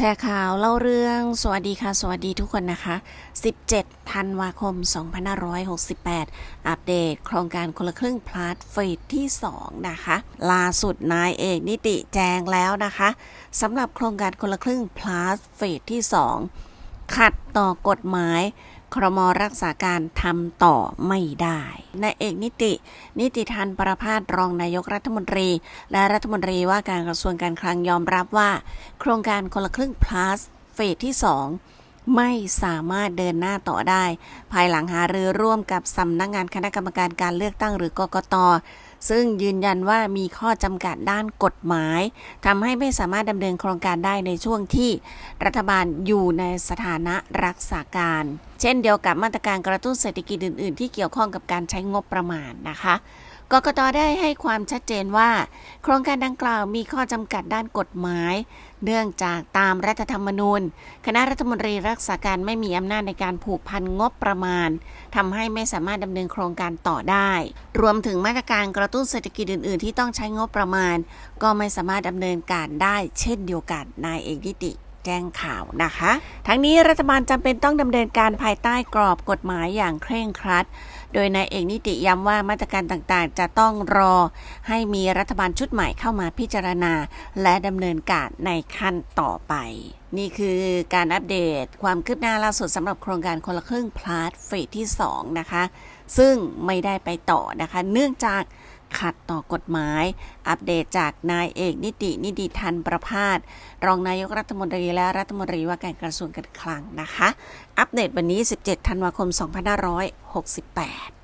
แชร์ข่าวเล่าเรื่อง สวัสดีค่ะ สวัสดีทุกคนนะคะ 17 ธันวาคม 2568 อัปเดตโครงการคนละครึ่งพลาสเฟสที่ 2 นะคะ ล่าสุดนายเอกนิติแจงแล้วนะคะสำหรับโครงการคนละครึ่งพลาสเฟสที่ 2 ขัดต่อกฎหมาย ครมรักษาการทำต่อไม่ได้นายเอกนิติ นิติทันประพาสรองนายกรัฐมนตรี และรัฐมนตรีว่าการกระทรวงการคลังยอมรับว่า โครงการคนละครึ่ง plus เฟสที่ 2 ไม่สามารถเดินหน้าต่อได้ ภายหลังหารือร่วมกับสำนักงงานคณะกรรมการการเลือกตั้งหรือกกตซึ่งยืนยันว่ามีข้อจำกัดด้านกฎหมายทำให้ไม่สามารถดำเนินโครงการได้ในช่วงที่รัฐบาลอยู่ในสถานะรักษาการ เช่นเดียวกับมาตรการกระตุ้นเศรษฐกิจอื่น ๆ ที่เกี่ยวข้องกับการใช้งบประมาณนะคะ กกตได้ให้ความชัดเจนว่า โครงการดังกล่าวมีข้อจำกัดด้านกฎหมาย เนื่องจากตามรัฐธรรมนูญ คณะรัฐมนตรีรักษาการไม่มีอำนาจในการผูกพันงบประมาณทำให้ไม่สามารถดำเนินโครงการต่อได้ รวมถึงมาตรการกระตุ้นเศรษฐกิจอื่น ๆ ที่ต้องใช้งบประมาณ ก็ไม่สามารถดำเนินการได้เช่นเดียวกันนายเอกนิติ แจ้งข่าวนะคะ ทั้งนี้รัฐบาลจำเป็นต้องดำเนินการภายใต้กรอบกฎหมายอย่างเคร่งครัด โดยนายเอกนิติย้ำว่ามาตรการต่างๆ จะต้องรอให้มีรัฐบาลชุดใหม่เข้ามาพิจารณา และดำเนินการในขั้นต่อไป นี่คือการอัปเดตความคืบหน้าล่าสุดสำหรับโครงการคนละครึ่งพลาสเฟสที่ 2 นะคะ ซึ่งไม่ได้ไปต่อนะคะ เนื่องจาก ขัดต่อกฎหมาย อัปเดตจากนายเอกนิตินิติทันประพาสรองนายกรัฐมนตรีและรัฐมนตรีว่าการกระทรวงการคลังนะคะ อัปเดตวันนี้ 17 ธันวาคม 2568